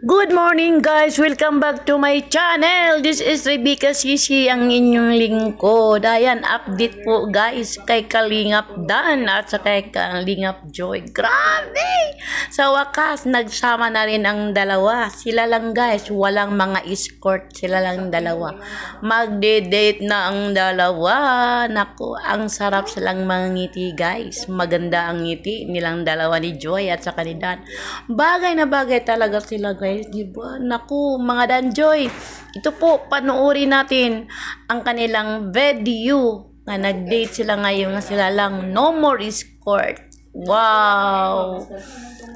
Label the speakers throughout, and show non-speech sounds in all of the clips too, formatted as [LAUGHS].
Speaker 1: Good morning guys! Welcome back to my channel! This is Rebecca Sisi, ang inyong lingkod. Ayan, update po guys kay Kalingap Dan at sa kay Kalingap Joy. Grabe! Sa wakas, nagsama na rin ang dalawa. Sila lang guys, walang mga escort. Sila lang dalawa. Magde-date na ang dalawa. Naku, ang sarap silang mangiti guys. Maganda ang ngiti nilang dalawa ni Joy at sa ni Dan. Bagay na bagay talaga sila guys, di ba? Naku, mga Dan Joy. Ito po, panuorin natin ang kanilang video na nag-date sila ngayon na sila lang no more escort. Wow!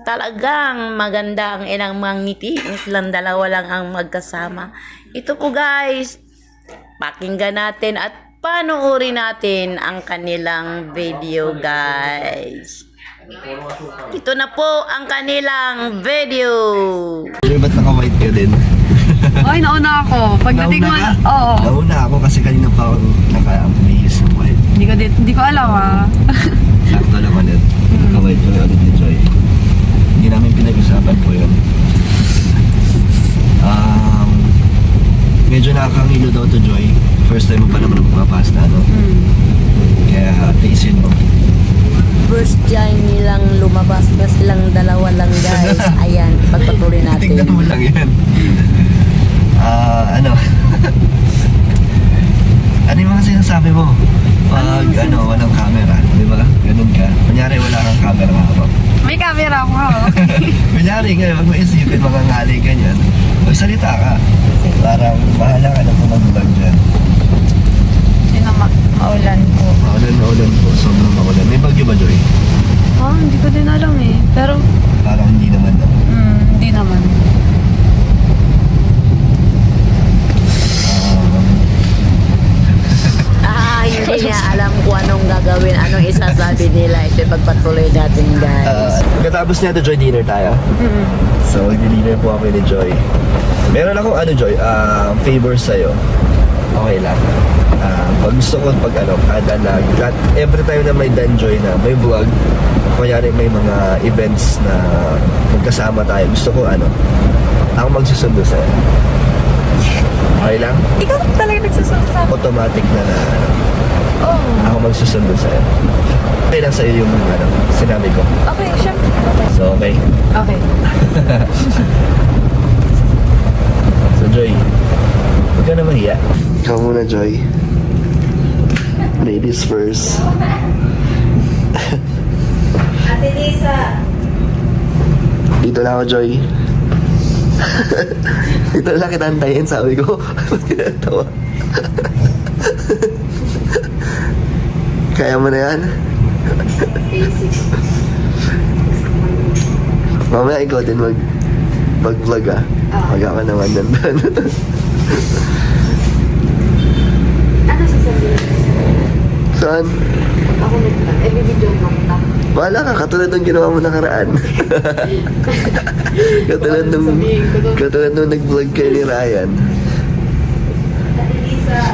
Speaker 1: Talagang maganda ang ilang mga ngiti. Silang dalawa lang ang magkasama. Ito po guys, pakinggan natin at panuorin natin ang kanilang video guys. Ito na po ang kanilang video.
Speaker 2: Pero ba't naka-white ka din? [LAUGHS]
Speaker 3: Ay, nauna ako. Pagdating mo,
Speaker 2: Nauna ka?
Speaker 3: oo.
Speaker 2: Nauna ako kasi kanina pa ako naka-bihis ng white.
Speaker 3: Hindi ko, din, hindi ko alam ah. [LAUGHS]
Speaker 2: Sakto lang ulit. Naka-white ko ulit ni Joy. Hindi namin pinag-usapan po yun. Um, medyo nakakangilo daw to Joy. First time mo pa naman magpapasta, no?
Speaker 3: Hmm.
Speaker 2: Kaya tiisin mo.
Speaker 1: Silang dalawa lang guys. [LAUGHS] Ayan, pagpatuloy
Speaker 2: Tingnan mo lang yan. Ah, ano? [LAUGHS] ano yung mga sinasabi mo? Pag ano, walang camera, di ba? Ganun ka. Kunyari wala kang camera hawak.
Speaker 3: May camera ako. [LAUGHS]
Speaker 2: Kunyari ngayon, wag mo isipin mga ngali ganyan. Magsalita ka. Parang bahala ka na kung mag-vlog dyan.
Speaker 3: Sino ma maulan po.
Speaker 2: Maulan na ulan po, sobrang maulan. May bagyo ba, Joy?
Speaker 3: Ah, hindi ko din alam eh. Pero,
Speaker 2: Parang hindi naman na.
Speaker 3: hmm, hindi naman.
Speaker 2: Um,
Speaker 1: Ah, hindi niya alam kung anong gagawin, anong isasabi nila. Ito pagpatuloy natin guys.
Speaker 2: uh, pagkatapos nito, Joy, dinner tayo.
Speaker 3: Hmm.
Speaker 2: So, dinner po ako ni Joy. Meron akong ano, Joy, ah, favor sa'yo. Okay lang. Ah, pag gusto ko, pag ano, kada na, that, every time na may Dan Joy na may vlog, kunyari may mga events na magkasama tayo, gusto ko ano, ako magsusundo sa'yo. Okay lang?
Speaker 3: Ikaw talaga nagsusunod sa
Speaker 2: Automatic na na ano,
Speaker 3: Oh,
Speaker 2: ako magsusundo sa'yo. Okay lang sa'yo yung ano, sinabi ko.
Speaker 3: okay, syempre. Okay.
Speaker 2: So, okay.
Speaker 3: Okay. [LAUGHS]
Speaker 2: So, Joy, huwag ka na mahiya. Ikaw muna, Joy. Ladies first.
Speaker 1: Ate Lisa.
Speaker 2: Dito na ako, Joy. [LAUGHS] Dito lang kita antayin, sabi ko. Ba't [LAUGHS] kinatawa? Kaya mo na yan? Mamaya ikaw din mag mag-vlog ah. Mag ako naman nandun. [LAUGHS]
Speaker 3: Ano sasabihin?
Speaker 2: Saan?
Speaker 3: Ako nagplan. Eh, bibidyo mo kita.
Speaker 2: Wala ka, katulad ng ginawa mo nakaraan. [LAUGHS] katulad nung,
Speaker 3: ko
Speaker 2: katulad nung nag-vlog kayo ni Ryan.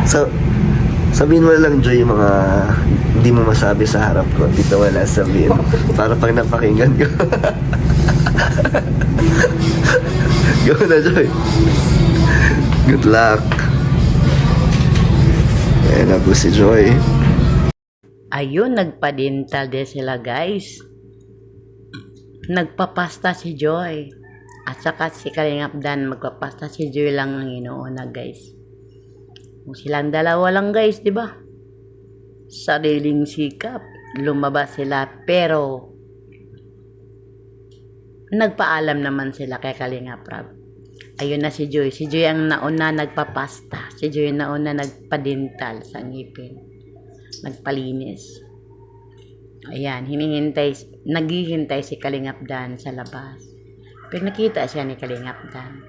Speaker 2: So, sabihin mo lang, Joy, yung mga hindi mo masabi sa harap ko. Dito wala sabihin. Para pag napakinggan ko. [LAUGHS] Go na, Joy. Good luck. Ayan na po si Joy.
Speaker 1: Ayun, nagpa-dental din sila guys. Nagpapasta si Joy. At saka si Kalingap Dan, magpapasta si Joy lang ang inuuna guys. Kung silang dalawa lang guys, di ba? Sariling sikap. Lumabas sila pero nagpaalam naman sila kay Kalingap. Ayun na si Joy. Si Joy ang nauna nagpapasta. Si Joy nauna nagpa-dental sa ngipin nagpalinis. Ayan, hinihintay, naghihintay si Kalingap Dan sa labas. Pero nakita siya ni Kalingap Dan.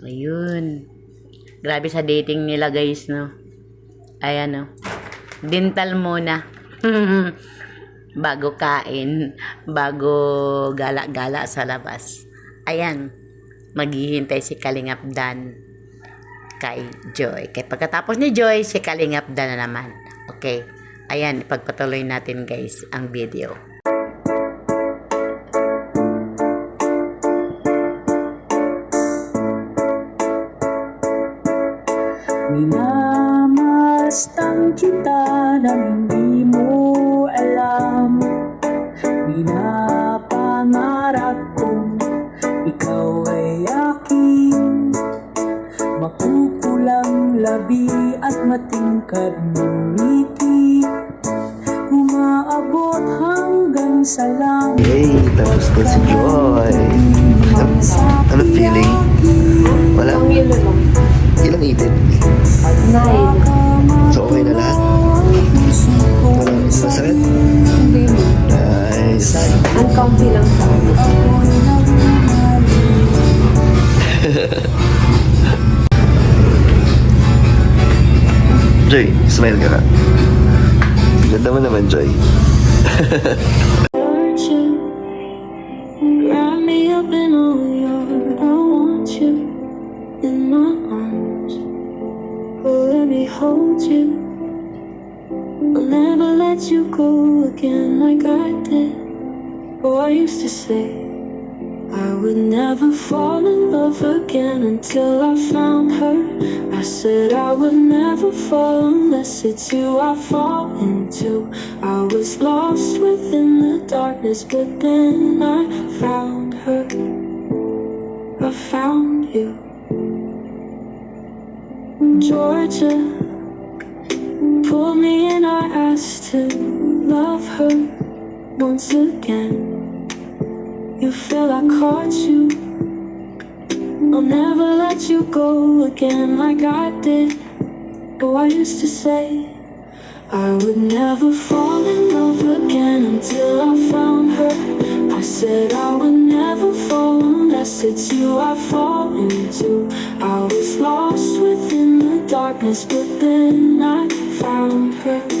Speaker 1: Ayun. Grabe sa dating nila guys, no? Ayan, no? Dental muna. [LAUGHS] bago kain, bago gala-gala sa labas. Ayan, maghihintay si Kalingap Dan kay Joy. Kaya pagkatapos ni Joy, si Kalingap na na naman. Okay. Ayan, pagpatuloy natin guys ang video.
Speaker 4: Minamastang kita ng Makukulang labi at matingkad ng ngiti Umaabot hanggang sa langit
Speaker 2: Yay! Tapos na si Joy. Ano, feeling? Wala? Ilang itin?
Speaker 3: Nine.
Speaker 2: So, okay na lahat? Wala masakit? Nice.
Speaker 3: Uncomfy lang
Speaker 2: Joy, smile ka ka. Ganda mo naman, Joy. [LAUGHS]
Speaker 4: Oh, you. I'll never let you go again like I did. Oh, I used to say I would never fall in love again until I found her. I said I would never fall unless it's you I fall into. I was lost within the darkness, but then I found her. I found you. Georgia pulled me in, I asked to love her once again. You feel I caught you. I'll never let you go again like I did. Oh, I used to say I would never fall in love again until I found her. I said I would never fall unless it's you I fall into. I was lost within the darkness, but then I found her.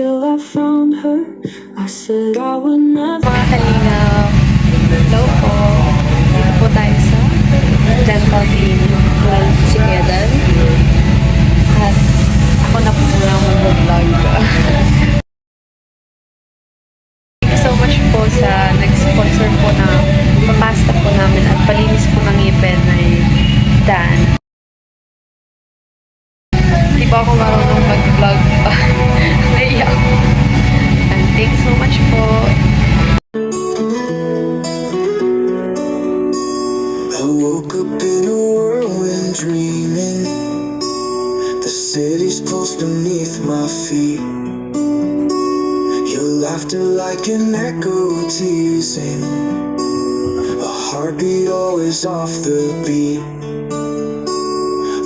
Speaker 4: Until I found her. I said I would never.
Speaker 3: Mga kalinaw. Hello po. Dito po tayo sa dental clinic ng si Kedan. At ako na po muna mag-vlog. Thank you so much po sa nag-sponsor po na papasta po namin at palinis po ng ngipin ay Dan. Pa ako marunong mag-vlog. [LAUGHS] And thanks so much po.
Speaker 5: I woke up in a whirlwind dreaming. The city's close beneath my feet. Your laughter like an echo teasing. A heartbeat always off the beat.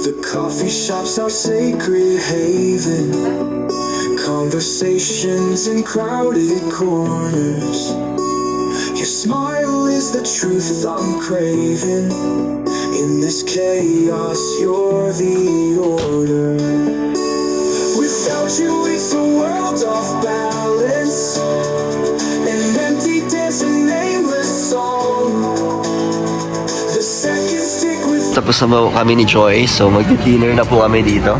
Speaker 5: The coffee shop's our sacred haven. Conversations in crowded corners. Your smile is the truth I'm craving. In this chaos, you're the order. Without you, it's a world off balance. An empty dance, a nameless song. The seconds tick with
Speaker 2: Tapos na po kami ni Joy, so mag-dinner na po kami dito.